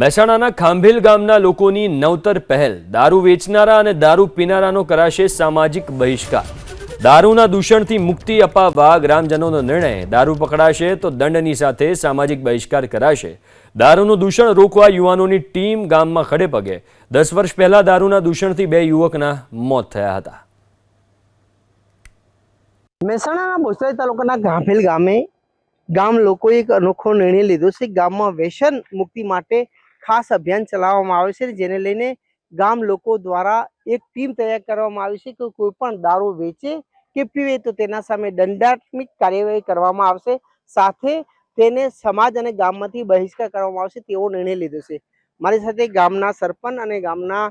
મહેસાણાના ખાંભેલ ગામના લોકોની નવતર પહેલ. દારૂ વેચનારા અને દારૂ પીનારાનો કરાશે સામાજિક બહિષ્કાર. દારૂના દૂષણથી મુક્તિ અપાવવા ગ્રામજનોનો નિર્ણય. દારૂ પકડાશે તો દંડની સાથે સામાજિક બહિષ્કાર કરાશે. દારૂનું દૂષણ રોકવા યુવાનોની ટીમ ગામમાં ખડે પગે દસ વર્ષ પહેલા દારૂના દૂષણથી બે યુવકના મોત થયા હતા. મહેસાણાના બોસરાઈ તાલુકાના ગાંભેલ ગામે ગામ લોકોએ એક અનોખો નિર્ણય લીધો છે. ગામમાં વ્યસન મુક્તિ માટે ખાસ અભિયાન ચલાવવામાં આવે છે, જેને લઈને ગામ લોકો દ્વારા એક ટીમ તૈયાર કરવામાં આવી છે કે કોઈ પણ દારૂ વેચે કે પીવે તો તેના સામે દંડાત્મક કાર્યવાહી કરવામાં આવશે. સાથે તેને સમાજ અને ગામમાંથી બહિષ્કાર કરવામાં આવશે તેવો નિર્ણય લીધો છે. મારી સાથે ગામના સરપંચ અને ગામના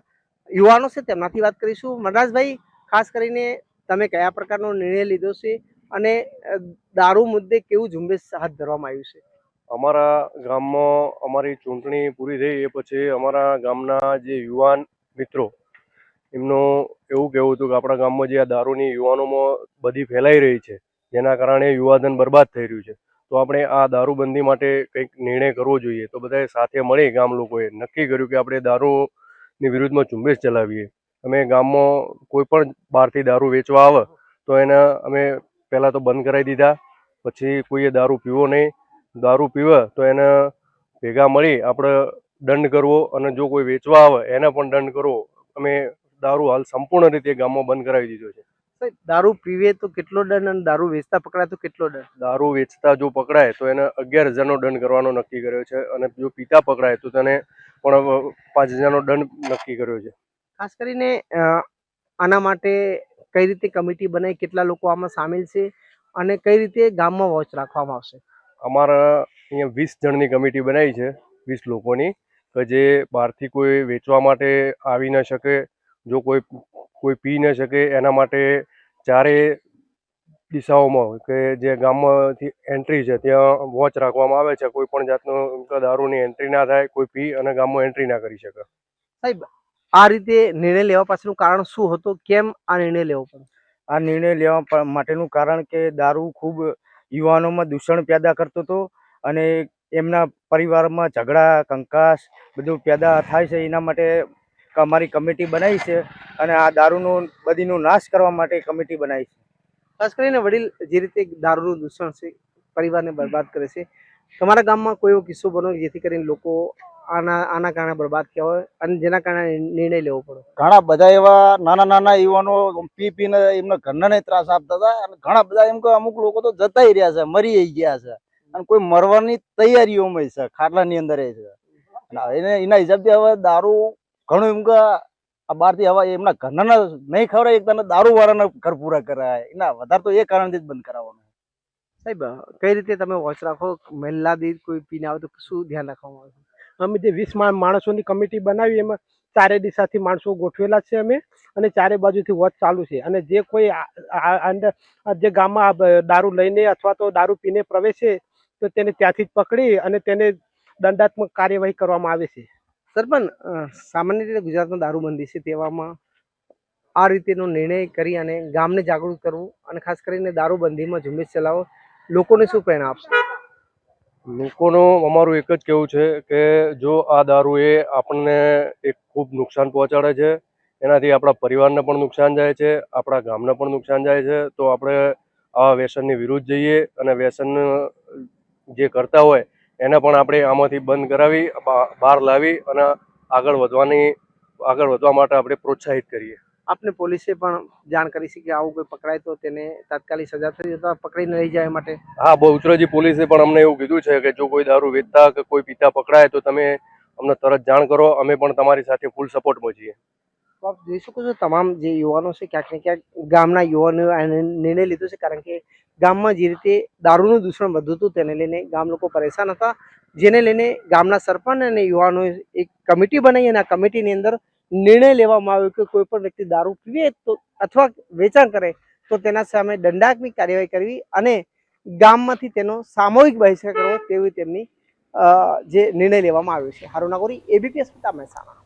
યુવાનો છે, તેમનાથી વાત કરીશું. મનરાજભાઈ, ખાસ કરીને તમે કયા પ્રકારનો નિર્ણય લીધો છે અને દારૂ મુદ્દે કેવું ઝુંબેશ હાથ ધરવામાં આવ્યું છે? અમારા ગામમાં અમારી ચૂંટણી પૂરી થઈ એ પછી અમારા ગામના જે યુવાન મિત્રો, એમનું એવું કહેવું હતું કે આપણા ગામમાં જે આ દારૂની યુવાનોમાં બધી ફેલાઈ રહી છે, જેના કારણે યુવાધન બરબાદ થઈ રહ્યું છે. તો આપણે આ દારૂબંધી માટે કંઈક નિર્ણય કરવો જોઈએ. તો બધાએ સાથે મળી ગામ લોકોએ નક્કી કર્યું કે આપણે દારૂની વિરુદ્ધમાં ઝુંબેશ ચલાવીએ. અમે ગામમાં કોઈ પણ બહારથી દારૂ વેચવા આવે તો એને અમે પહેલાં તો બંધ કરાવી દીધા. પછી કોઈએ દારૂ પીવો નહીં. દારૂ પીવે તો એને ભેગા મળી આપણે દંડ કરવો અને જો કોઈ વેચવા આવે એને પણ દંડ કરવો. અમે દારૂ હાલ સંપૂર્ણ રીતે ગામમાં બંધ કરાવી દીધો છે. સાહેબ, દારૂ પીવે તો કેટલો દંડ અને દારૂ વેચતા પકડાય તો કેટલો દંડ? દારૂ વેચતા જો પકડાય તો એને અગિયાર હજારનો દંડ કરવાનો નક્કી કર્યો છે અને જો પીતા પકડાય તો તેને પણ પાંચ હજારનો દંડ નક્કી કર્યો છે. ખાસ કરીને આના માટે કઈ રીતે કમિટી બનાવી કેટલા લોકો આમાં સામેલ છે અને કઈ રીતે ગામમાં વોચ રાખવામાં આવશે? અમારા અહીંયા વીસ જણની કમિટી બનાવી છે વીસ લોકોની કે જે બહારથી કોઈ વેચવા માટે આવી ન શકે જો કોઈ કોઈ પી ન શકે એના માટે ચારે દિશાઓમાં કે જે ગામમાંથી એન્ટ્રી છે ત્યાં વોચ રાખવામાં આવે છે કોઈ પણ જાતનું દારૂની એન્ટ્રી ના થાય કોઈ પી અને ગામમાં એન્ટ્રી ના કરી શકે. સાહેબ આ રીતે નિર્ણય લેવા પાછળનું કારણ શું હતું? કેમ આ નિર્ણય લેવો પડ્યો? આ નિર્ણય લેવા માટેનું કારણ કે દારૂ ખૂબ યુવાનોમાં દૂષણ પેદા કરતો હતો અને એમના પરિવારમાં ઝઘડા, કંકાસ બધું પેદા થાય છે. એના માટે અમારી કમિટી બનાવી છે અને આ દારૂનો, બધીનો નાશ કરવા માટે કમિટી બનાવી છે. ખાસ કરીને વડીલ જે રીતે દારૂનું દૂષણ છે, પરિવારને બરબાદ કરે છે. તમારા ગામમાં કોઈ એવો કિસ્સો બનો જેથી કરીને લોકો આના આના કારણે બરબાદ હોય અને જેના કારણે નિર્ણય લેવો પડે. ઘણા બધા એવા નાના નાના યુવાનો પી પીને એમના ઘરને ત્રાસ આપતા હતા અને ઘણા બધા એમ કે અમુક લોકો તો જતાઈ રહ્યા છે મરી ગયા છે. અને કોઈ મરવાની તૈયારીઓમાં છે ખાટલાની અંદર છે. એને એના હિસાબથી હવે દારૂ ઘણું એમ કે આ બહારથી હવે એમના ઘરના નહીં ખવડાય એક તને દારૂ વાળાના ઘર પૂરા કરાય. એના વધારે તો એ કારણથી જ બંધ કરાવવાનું સાહેબ કઈ રીતે તમે વોચ રાખો? મહિલા દીધ કોઈ પીને આવે તો શું ધ્યાન રાખવામાં આવે? અમે જે વીસ માણસોની કમિટી બનાવી, એમાં ચારે દિશાથી માણસો ગોઠવેલા છે અમે અને ચારે બાજુથી વોચ ચાલુ છે. અને જે કોઈ અંદર જે ગામમાં દારૂ લઈને અથવા તો દારૂ પીને પ્રવેશે, તો તેને ત્યાંથી જ પકડી અને તેને દંડાત્મક કાર્યવાહી કરવામાં આવે છે. સર, પણ સામાન્ય રીતે ગુજરાતમાં દારૂબંધી છે તેવામાં આ રીતેનો નિર્ણય કરી અને ગામને જાગૃત કરવું અને ખાસ કરીને દારૂબંધીમાં ઝુંબેશ ચલાવો, લોકોને શું પ્રેરણા આપશે? લોકોનું અમારું એક જ કહેવું છે કે જો આ દારૂ એ આપણને એક ખૂબ નુકસાન પહોંચાડે છે, એનાથી આપણા પરિવારને પણ નુકસાન જાય છે, આપણા ગામને પણ નુકસાન જાય છે, તો આપણે આ વ્યસનની વિરુદ્ધ જઈએ અને વ્યસન જે કરતા હોય એને પણ આપણે આમાંથી બંધ કરાવી બહાર લાવી અને આગળ વધવાની, આગળ વધવા માટે આપણે પ્રોત્સાહિત કરીએ. આપને પોલીસે પણ જાણ કરી છે કે આવું કોઈ પકડાય તો તેને તાત્કાલિક સજા થઈ જતા પકડીને લઈ જાય માટે? હા બહુચરાજી પોલીસે પણ અમને એવું કીધું છે કે જો કોઈ દારૂ વેચતા કે કોઈ પીતા પકડાય તો તમે અમને તરત જાણ કરો. અમે પણ તમારી સાથે ફૂલ સપોર્ટમાં છીએ તો આપ જોઈ શકો છો તમામ જે યુવાનો છે ક્યાંક ને ક્યાંક ગામના યુવાનો નિર્ણય લીધો છે કારણ કે ગામમાં જે રીતે દારૂનું દૂષણ વધુ હતું તેને લઈને ગામ લોકો પરેશાન હતા. જેને લઈને ગામના સરપંચ અને યુવાનોએ એક કમિટી બનાવી અને આ કમિટીની અંદર નિર્ણય લેવામાં આવ્યો કે કોઈ પણ વ્યક્તિ દારૂ પીવે તો અથવા વેચાણ કરે તો તેના સામે દંડાત્મક કાર્યવાહી કરવી અને ગામમાંથી તેનો સામૂહિક બહિષ્કાર કરવો તેવી તેમની જે નિર્ણય લેવામાં આવ્યો છે. હારુનાગોરી એબીપી અસ્મિતા મહેસાણા.